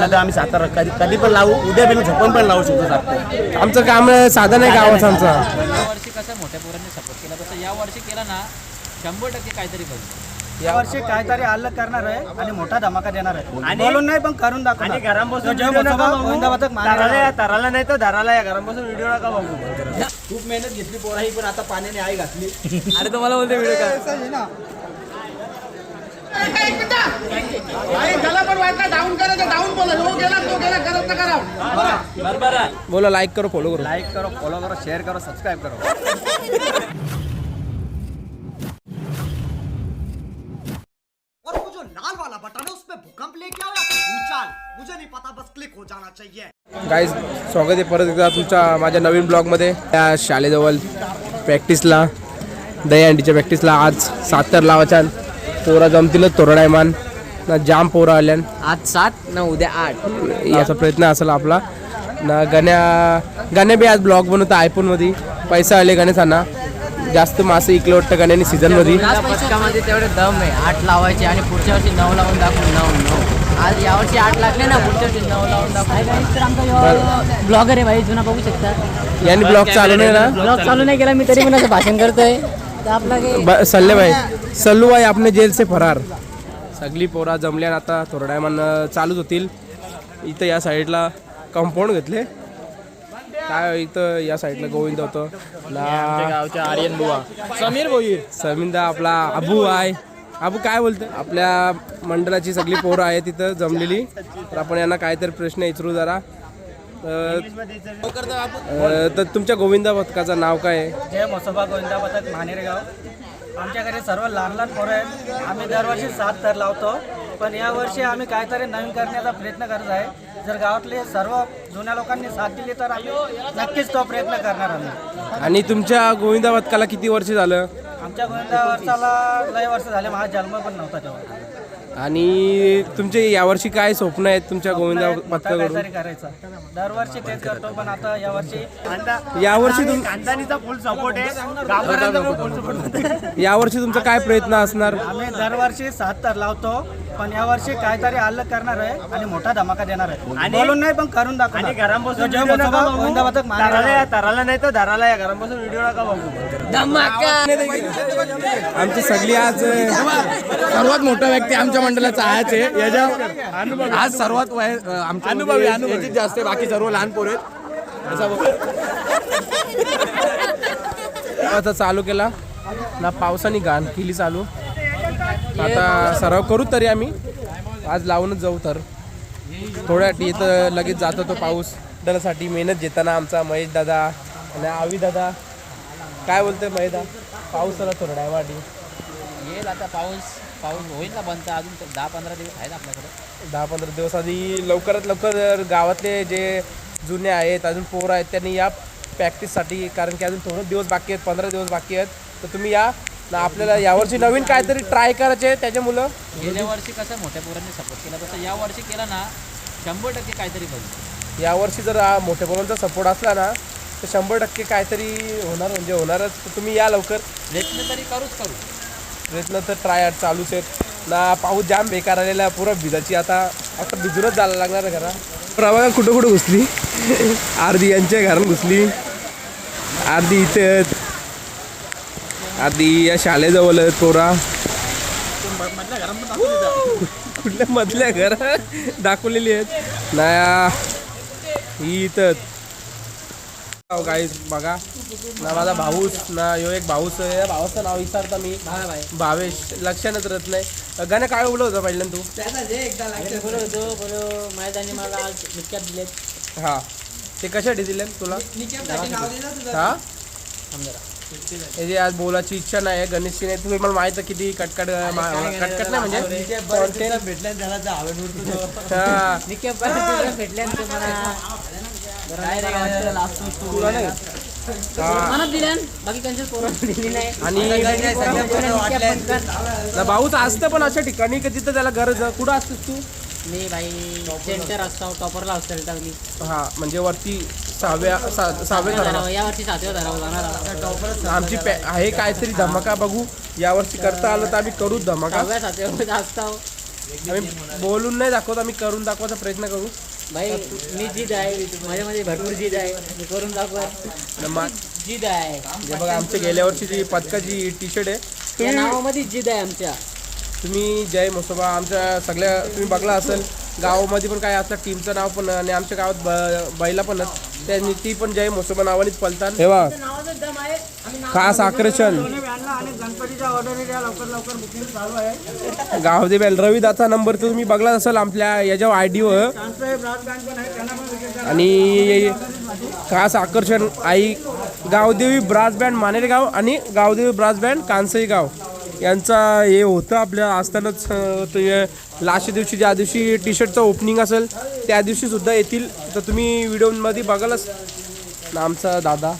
तर आम्ही सातारा कधी कधी पण लावू उद्या बिन झोपून पण लावू शकतो सारखं आमचं काम साधन आहे गावाचं आमचं. या वर्षी कसं मोठ्या पोरांनी सपोर्ट केला. तसं या वर्षी केला ना शंभर टक्के काहीतरी बघू. यावर्षी काहीतरी अलग करणार आहे आणि मोठा धमाका देणार आहे. आणि बोलून नाही पण करून दाखवणार. आणि घरांपासून जो मसोबा गोविंदा पथक मागे धराला धराला नाही तर धराला या. घरांपासून व्हिडिओ नका बघू. खूप मेहनत घेतली पोराही पण आता पाण्याने आई घातली. अरे तुम्हाला बोलते व्हिडिओ काय बोला लाईक करो फॉलो करो. लाईक करो फॉलो करो शेअर करो सबस्क्राईब करो. और वो जो लाल वाला बटन है उस पे भूकंप लेके आओ या फिर भूचाल? मुझे नहीं पता बस क्लिक हो जाना चाहिए। गाईज स्वागत आहे परत एकदा तुमच्या माझ्या नवीन ब्लॉगमध्ये त्या शाळेजवळ प्रॅक्टिसला दहीहंडीच्या प्रॅक्टिसला आज सात तर लावाच्या पोरा जमतीलच तोरडायमान ना जाम पोरं आल्यान. आज सात ना उद्या आठ. याचा प्रयत्न असेल आपला. ना गण्या गण्या बी आज ब्लॉग बनवता आयफोनमध्ये. पैसा आले गणेशांना. जास्त मासे इकले वाटतं गण्याने सीझनमध्ये. पथकामध्ये तेवढे दम आहे. आठ लावायचे आणि पुढच्या वर्षी नऊ लावून दाखवू नऊ नऊ. आज यावर्षी आठ लागले ना पुढच्या वर्षी नऊ लावून दाखवू ब्लॉगर आहे भाई जुना बघू शकता. यांनी ब्लॉग चालू नाही ना? ब्लॉग चालू नाही केला मी तरी पण असं भाषण करतोय. तर आपला काही ब- सल्ले भाई. सल्लू भाई आपने जेल से फरार. सगळी पोरा जमल्यान आता थोड्या टायमान चालूच होतील. इथं या साईडला कंपाऊंड घेतले. काय इथं? या साईडला गोविंद होतं. गावच्या आर्यन बुवा. समीर भोईर समिंदा आपला अबू आहे. अबू काय बोलतं आपल्या मंडळाची सगळी पोरं आहे तिथं जमलेली. तर आपण यांना काहीतरी प्रश्न विचारू जरा. अं, तर तुमच्या गोविंदा पथकाचं नाव काय आहे? जय मसोबा गोविंदा पथक मानेरगाव. आमच्याकडे सर्व लहान लहान पोरं आहेत. आम्ही दरवर्षी सात तर लावतो. पण यावर्षी आम्ही काहीतरी नवीन करण्याचा प्रयत्न करत आहे. जर गावातले सर्व जुन्या लोकांनी साथ दिली तर आम्ही नक्कीच तो प्रयत्न करणार आम्ही आणि तुमच्या गोविंदा पथकाला किती वर्ष झालं? आमच्या गोविंदा वर्षाला लय वर्ष झाले. माझा जन्म पण नव्हता तेव्हा. आणि तुमचे यावर्षी काय स्वप्न आहेत तुमच्या गोविंदा पथकाकडून करायचं. दरवर्षी तेच करतो पण आता यावर्षी यावर्षी तुम खानदानीचा फुल सपोर्ट आहे. गावकऱ्यांचा पण फुल सपोर्ट यावर्षी तुमचा काय प्रयत्न असणार? आम्ही दरवर्षी सात तर लावतो. पण यावर्षी काहीतरी अलग करणार आहे आणि मोठा धमाका देणार आहे. आणि बोलून नाही पण करून दाखवणार. आणि घरांपासून जो नका बघू. मागे या नाही तर धराला या. घरांपासून व्हिडिओ नका बघू. आमची सगळी आज सर्वात मोठा व्यक्ती आमच्या मंडळाचा आहेच आहे. याच्या आज सर्वात वय आमच्या अनुभवी अनुभवी. जास्त आहे, बाकी सर्व लहान पोर आहेत. असा बघ. आता चालू केला. ना पावसाने घाण केली चालू. आता सराव करू तरी आम्ही. आज लावूनच जाऊ तर. थोड्या इथं लगेच जातो तो पाऊस. दलासाठी मेहनत घेताना आमचा महेश दादा आणि आवी दादा. काय बोलतोय महेश दादा पाऊस आला थोडा वाटी येईल आता पाऊस. पाऊस होईल ना बंद अजून तर दहा पंधरा दिवस आहेत आपल्याकडे. दहा पंधरा दिवस आधी लवकरात लवकर गावातले जे जुने आहेत अजून पोरं आहेत त्यांनी या प्रॅक्टिससाठी कारण की अजून थोडे दिवस बाकी आहेत पंधरा दिवस बाकी आहेत. तर तुम्ही या. ना आपल्याला यावर्षी नवीन काहीतरी ट्राय करायचे आहे त्याच्या मुलं गेल्या वर्षी कसं मोठ्या पोरांनी सपोर्ट केला तसं या वर्षी केला ना शंभर टक्के काहीतरी बघू. यावर्षी जर हा मोठ्या पोरांचा सपोर्ट असला ना तर शंभर टक्के काहीतरी होणार म्हणजे होणारच. तर तुम्ही या लवकर. प्रयत्न तरी करूच करू. प्रयत्न तर ट्राय चालूच आहेत. ना पाऊस जाम बेकार आलेला पुरं भिजाची आता आता भिजूनच जायला लागणार आहे घरा. प्रवाह कुठं कुठं घुसली. अर्धी यांच्या घरात घुसली. अर्धी इथे. आधी या शाळेजवळ आहेत पोरा. कुठल्या मधल्या घर दाखवलेली आहेत? ना ही. इथं काही हो, बघा. ना माझा भाऊस ना यो एक भाऊस आहे. या भावाचं नाव विचारता मी. भावेश. लक्षातच राहत नाही. गाणं काय बोलत होतं पहिल्या तू? माहिती मला आज हा. ते कशासाठी दिले तुला? हा? याची आज बोलायची इच्छा नाही आहे गणेशची नाही तुम्ही मला माहीत किती कटकट कटकट नाही म्हणजे. हा. हा. आणि. ना भाऊच असतं पण अशा ठिकाणी की तिथं त्याला गरज. कुठं असतेस तू? मी भाई सेंटर असतो टॉपरला असतो हा म्हणजे वरती सहाव्या सा- सहाव्या थरावर. या वर्षी सातव्या धरावं जाणार आमची पॅ- आहे काहीतरी धमाका बघू. यावर्षी करता आलं तर आम्ही करू धमाका. सहाव्या सातव्या असतो आम्ही बोलून नाही दाखवत आम्ही करून दाखवायचा प्रयत्न करू. भाई मी जिद आहे. माझ्यामध्ये भरपूर जिद आहे. मी करून दाखवा न मा- जिद आहे. जे बघा आमच्या गेल्या वर्षीची पदकाची टी शर्ट आहे या तुम्ही नावामध्ये जिद आहे आमच्या. तुम्ही जय मोसोबा आमच्या सगळ्या तुम्ही बघला असेल. गावामध्ये पण काय असतं टीमचं नाव पण आणि आमच्या गावात ब बैला पणच. त्यांनी ती पण जय मोसोबा नावानेच पलतात. हे बघा. खास आकर्षण. आणि गणपतीच्या ऑर्डर द्या लवकर लवकर बुकिंग चालू आहे. गावदे बेल. रविदाचा नंबर तर तुम्ही बघला असेल आपल्या याच्यावर आय डीवर आमचं ब्रास बँड पण आहे त्यांना पण विकेट आणि खास आकर्षण आई गावदेवी ब्रास बँड मानेरगाव आणि गावदेवी ब्रास बँड कांसई गाव. यांचा हे होतं आपल्या असतानाच ते लास्टच्या दिवशी ज्या दिवशी टी शर्टचं ओपनिंग असेल त्या दिवशी सुद्धा येतील. तर तुम्ही व्हिडिओमध्ये बघालच. ना आमचा दादा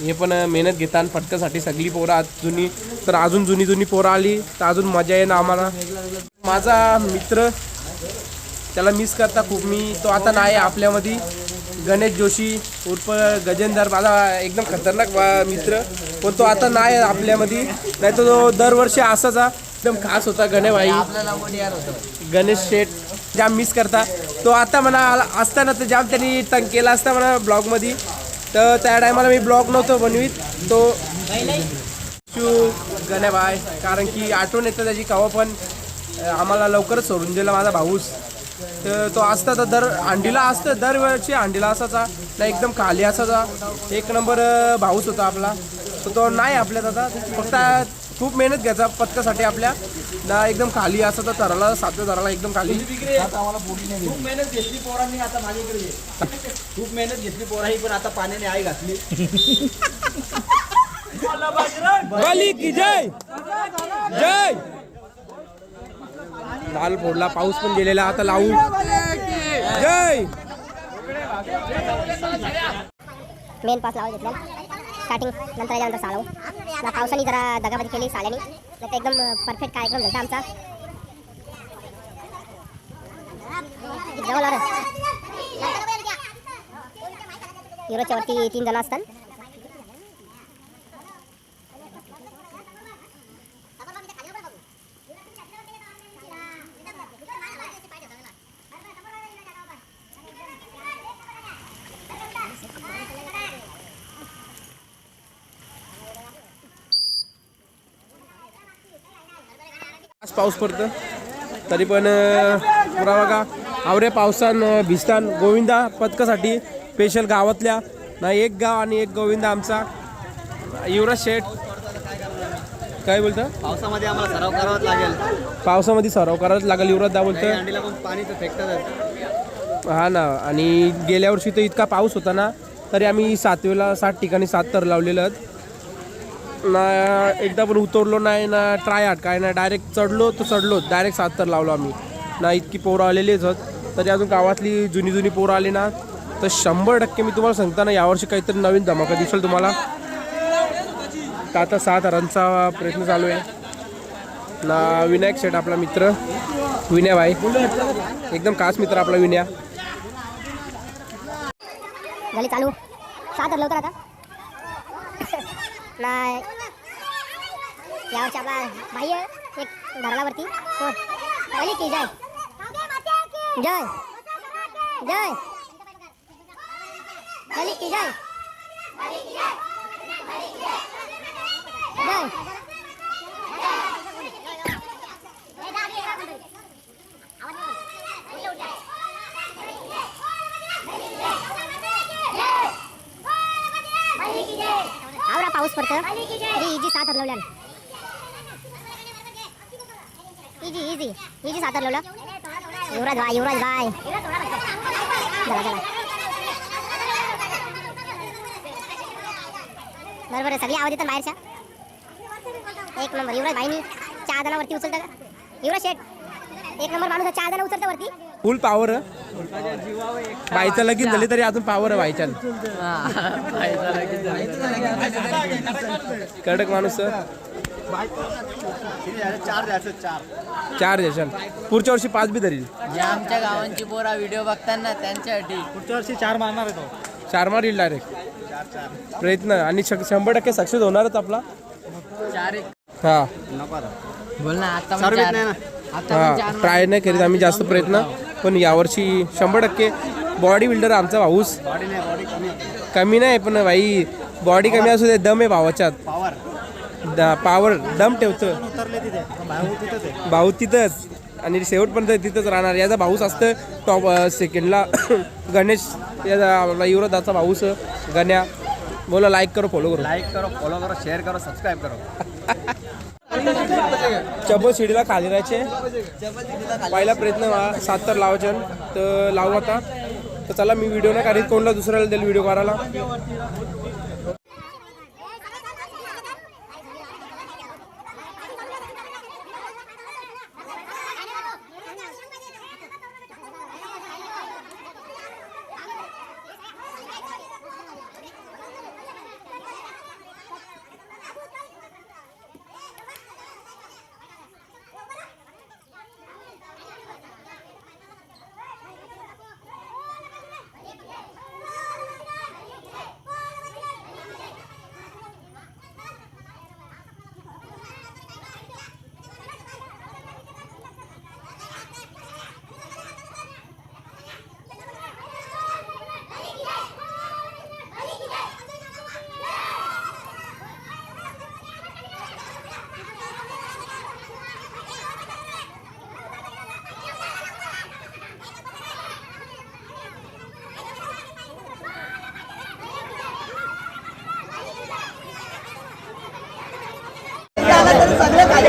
हे पण मेहनत घेतात फटक्यासाठी सगळी पोरं आज जुनी तर अजून जुनी जुनी पोरं आली तर अजून मजा येईन आम्हाला. माझा मित्र त्याला मिस करता खूप. मी तो आता नाही आपल्यामध्ये. गणेश जोशी उर्फ गजेंदर माझा एकदम खतरनाक मित्र. पण तो आता नाही आपल्यामध्ये. नाही तर तो दरवर्षी असाच एकदम खास होता गणेभाई गणेश शेठ जाम मिस करता. तो आता म्हणा आला- असताना तर जाम त्यांनी तंग केला असता म्हणा ब्लॉगमध्ये. तर त्या टायमाला मी ब्लॉग नव्हतो बनवीत. तो शू भाई. कारण की आठवण येतं त्याची कवा पण. आम्हाला लवकरच सोडून दिला माझा भाऊस. तर तो असता तर दर अंडीला असतं दरवेळची अंडीला असायचा ना एकदम खाली असायचा. एक नंबर अं, भाऊस होता आपला. तर तो नाही आपल्यात आता. फक्त खूप मेहनत घ्यायचा पथकासाठी आपल्या. ना एकदम खाली असायचा तराला सातव्या तराला एकदम खाली. खूप मेहनत घेतली पोरांनी आता माझ्याकडे. खूप मेहनत घेतली पोराही पण आता पाण्याने आई घातली. बली की जय. जय. लाल फोडला पाऊस पण गेलेला आता लावू. जय! मेन पास लावा घेतला. स्टार्टिंग नंतर याच्यानंतर सालाव. ना पावसाने जरा दगाबाजी केली साल्याने. नाही तर एकदम परफेक्ट कार्यक्रम झाला आमचा. जवळ आलं. युरोच्या वरती तीन जण असतात. पाऊस पडतो. तरी पण अं, पुरा बघा आवरे पावसान भिजतान गोविंदा पथकासाठी स्पेशल गावातल्या. ना एक गाव आणि एक गोविंदा आमचा. युवराज शेठ काय बोलतं? पावसामध्ये आम्हाला सराव करावाच लागेल. पावसामध्ये सराव करावाच लागेल युवराज दा बोलतं अंडीला पण पाणी तर फेकतात हा ना आणि गेल्या वर्षी तर इतका पाऊस होता ना तरी आम्ही सातवेला सात ठिकाणी सात तर लावलेलं आहेत. ना एकदा पण उतरलो नाही ना ट्राय आट काय ना डायरेक्ट चढलो तर चढलो. डायरेक्ट सात तर लावलो आम्ही. ना इतकी पोरं आलेलीच होत तरी अजून गावातली जुनी जुनी पोरं आली ना तर शंभर टक्के मी तुम्हाला सांगता ना यावर्षी काहीतरी नवीन धमाका दिसेल तुम्हाला. तर आता सात रनचा प्रयत्न चालू आहे. ना विनायक शेठ आपला मित्र. विनय भाई. एकदम खास मित्र आपला विनया. झाली चालू. सात लवकर आता. आपला यावरची आपला बाह्य एक धरणावरती हो झाली की जय जय जय झाली की जय जय पाऊस पडतं तरी इजी सात हरलवल्या इजी इजी. इजी सात हरलवलं युवराज भाई युवराज भाई. चला चला. बरोबर आहे, सगळी आवाज येतात बाहेरच्या. एक नंबर युवराज भाईनी चहा जणावरती उचलतं का? युवराज शेठ एक नंबर माणूस चहा जण उचलतं वरती. फुल पावर बाईचं लगीन झाली तरी अजून पावर आहे बाईच्या कडक माणूस आहे. चार द्यायचं चार चार देशाल पुढच्या वर्षी पाच बी धरील जे आमच्या गावांची पोरा व्हिडिओ बघताना त्यांच्यासाठी. पुढच्या वर्षी चार मारणार आहे तो. चार मार येईल डायरेक्ट प्रयत्न. आणि शंभर टक्के सक्सेस होणारच आपला. चार एक. हा. बोल ना आता हा. ट्राय नाही करीत आम्ही जास्त प्रयत्न. पण यावर्षी शंभर टक्के बॉडी बिल्डर आमचा भाऊस. कमी नाही पण भाई बॉडी कमी असू दे दम आहे भावाच्यात. पावर दम ठेवतो. भाऊ तिथंच आणि शेवटपर्यंत तिथंच राहणार. याचा भाऊस असतं टॉप सेकंडला गणेश याचा आपला युवराजाचा भाऊस गण्या. बोला लाईक करो फॉलो करो. लाइक करो फॉलो करो शेयर करो सब्सक्राइब करो. चबल शिडीला खाली राहायचे. पहिला प्रयत्न व्हा सात तर लावायचे तर लावू आता. तर चला मी व्हिडिओ नाही काढित. कोणला दुसऱ्याला देईल व्हिडिओ करायला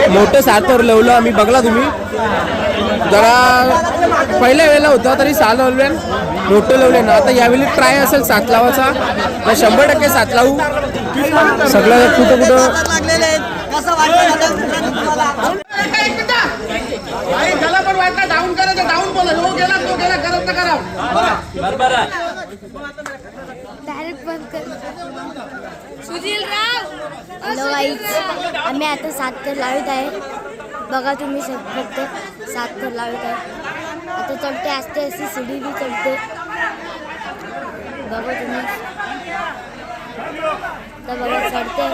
मोठं सातर लावलं आम्ही बघला तुम्ही. जरा पहिल्या वेळेला होता तरी सहा लावले मोठं लावले ना आता यावेळी ट्राय असेल सात लावाचा तर शंभर टक्के सात लावू. सगळं कुठं कुठं डायरेक्ट गाईच गाईज आम्ही आता सात तर लावत आहे. बघा तुम्ही फक्त सात तर लावत आहे. आता चढते असते असते सीडी बी चढते. बघा तुम्ही. आता बघा चढते.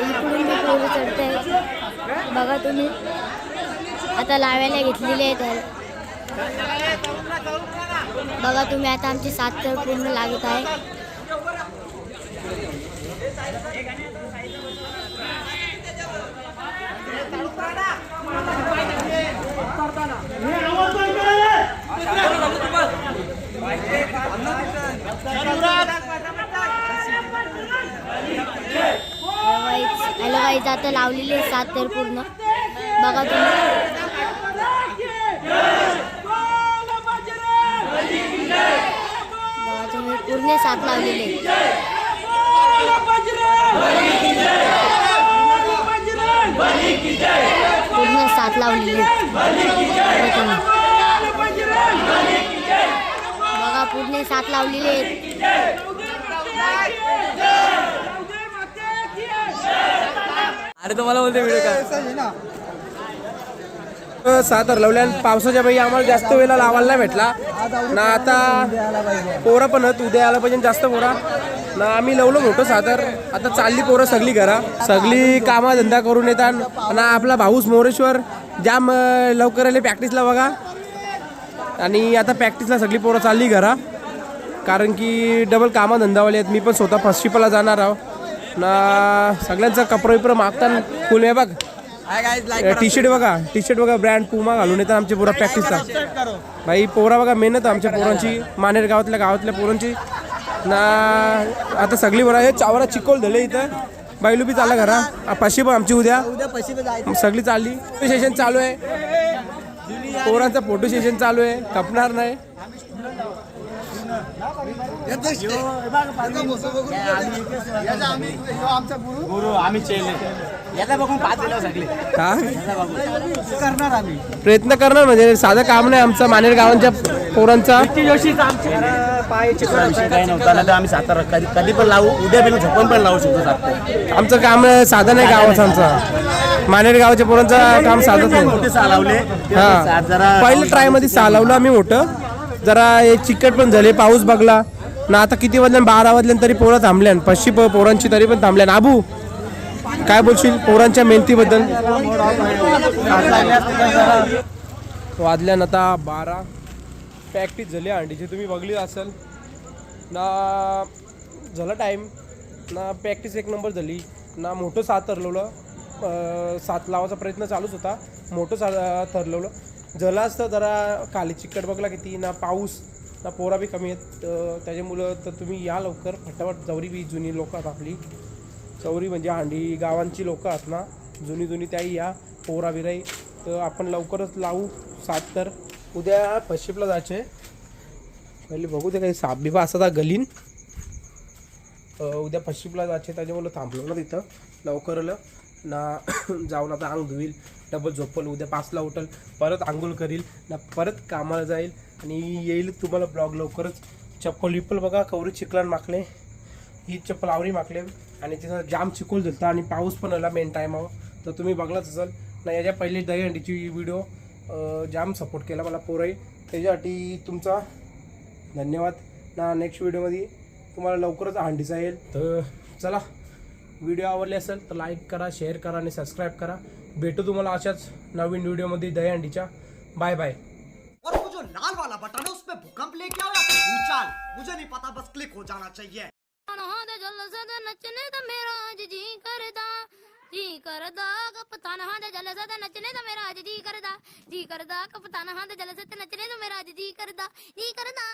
इकडून बी पोरं चढते. बघा तुम्ही. आता लावायला घेतलेले आहेत बघा तुम्ही आता आमची सात तर पूर्ण लागत आहे. हॅलो आता लावलेली आहे सात तर पूर्ण. बघा तुम्ही. बघा तुम्ही पूर्ण सात लावलेले पूर्ण सात लावलेले बघा पूर्ण सात लावलेले अरे तुम्हाला बोलते व्हिडिओ का? सात लावल्या आणि पावसाच्या बाई आम्हाला जास्त वेळेला लावायला नाही भेटला. ना आता पोरं पण उद्या आला पाहिजे जास्त पोरा. ना आम्ही लावलो मोठं सादर. आता चालली पोरं सगळी घरा. सगळी कामा धंदा करून येतात. ना आपला भाऊस मोरेश्वर जाम लवकर आले प्रॅक्टिसला बघा. आणि आता प्रॅक्टिसला सगळी पोरं चालली घरा. कारण की डबल कामा धंदावाले आहेत. मी पण स्वतः फर्स्ट शिपाला जाणार आहो. ना सगळ्यांचा कपडा विपरं मागताना फुल आहे बघ. टी शर्ट बघा टी शर्ट बघा. ब्रँड पुमा घालून येतात आमच्या पोरा प्रॅक्टिसला भाई पोरा बघा मेहनत आमच्या पोरांची. मानेर गावातल्या गावातल्या पोरांची. ना आता सगळी बरं आहे चावरा चिकोल धले इथं. बैलू बी चालला घरा. पाशी पाचशे पण आमची उद्या. सगळी चालली. फोटो सेशन चालू आहे. पोरांचं फोटो सेशन चालू आहे. कपणार नाही. प्रयत्न करणार म्हणजे. साधं काम नाही आमचा. मानेर गावांच्या पोरांचा. काही नव्हता. आम्ही सातारा कधी कधी पण लावू उद्या बिन झोपून पण लावू शकतो सातारा आमचं काम साधं नाही गावाचं आमचं. मानेर गावाच्या पोरांचं काम साधत नाही मोठे सहा लावले. हा. पहिलं ट्रायमध्ये सहा लावलं आम्ही मोठं. जरा हे चिकट पण झाले पाऊस बघला. ना आता किती वाजल्या बारा वाजल्या तरी पोरं थांबल्यान. पश्चिम पोरांची तरी पण थांबल्यान. आबू काय बोलशील पोरांच्या मेहनतीबद्दल? वाजल्यान आता बारा. प्रॅक्टिस झाली हांडीची तुम्ही बघली असेल ना झाला टाईम ना प्रॅक्टिस एक नंबर झाली ना मोठं साथ ठरलवलं साथ सात लावायचा प्रयत्न चालूच होता. मोठं सा ठरलवलं झालं असतं जरा खाली चिकट बघला किती ना पाऊस ना पोरा बी कमी आहेत. त्याच्यामुळं तर तुम्ही या लवकर. फटाफट जवरी बी जुनी लोक आहेत आपली. चौरी म्हणजे हांडी गावांची लोकं आहेत ना. जुनी जुनी त्याही या. पोरा बिराई तर आपण लवकरच लावू. सात तर. उद्या पश्चिमला जायचे. पहिले बघू ते काही साप बिबा असा गलीन. उद्या पश्चिमला जायचे त्याच्यामुळे थांबलो ना तिथं. लवकर आलं. ना जाऊन आता अंग धुईल डबल झोपल उद्या पाचला उठल परत आंघोळ करील ना परत कामाला जाईल आणि येईल तुम्हाला ब्लॉग लवकरच. चप्पल विप्पल बघा कवरी चिकलान माकले ही चप्पल आवरी माकले आणि तिथं जाम चिकोल झालता आणि पाऊस पण आला मेन टायमावर तर तुम्ही बघलाच असाल. ना याच्या पहिले दहीहंडीची व्हिडिओ जाम सपोर्ट केला मला पोराई त्याच्यासाठी तुमचा धन्यवाद. ना नेक्स्ट व्हिडिओमध्ये तुम्हाला लवकरच हंडीचा येईल तर चला व्हिडिओ आवडले असेल तर लाईक करा शेअर करा आणि सबस्क्राईब करा. भेटू तुम्हाला अशाच नवीन व्हिडिओमध्ये दहीहंडीच्या बाय बाय और वो जो लाल वाला बटन है उसमें भूकंप लेके आओ या फिर भूचाल मुझे नहीं पता बस क्लिक हो जाना चाहिए। ਜੀ ਕਰਦਾ ਕਪਤਾਨ ਹਾਂ ਦੇ ਜਲਸੇ ਤੇ ਨੱਚਣੇ ਤਾਂ ਮੇਰਾ ਅੱਜ ਜੀ ਕਰਦਾ। ਜੀ ਕਰਦਾ ਕਪਤਾਨ ਹਾਂ ਦੇ ਜਲਸੇ ਤੇ ਨੱਚਣੇ ਦਾ ਮੇਰਾ ਅੱਜ ਜੀ ਕਰਦਾ। ਜੀ ਕਰਦਾ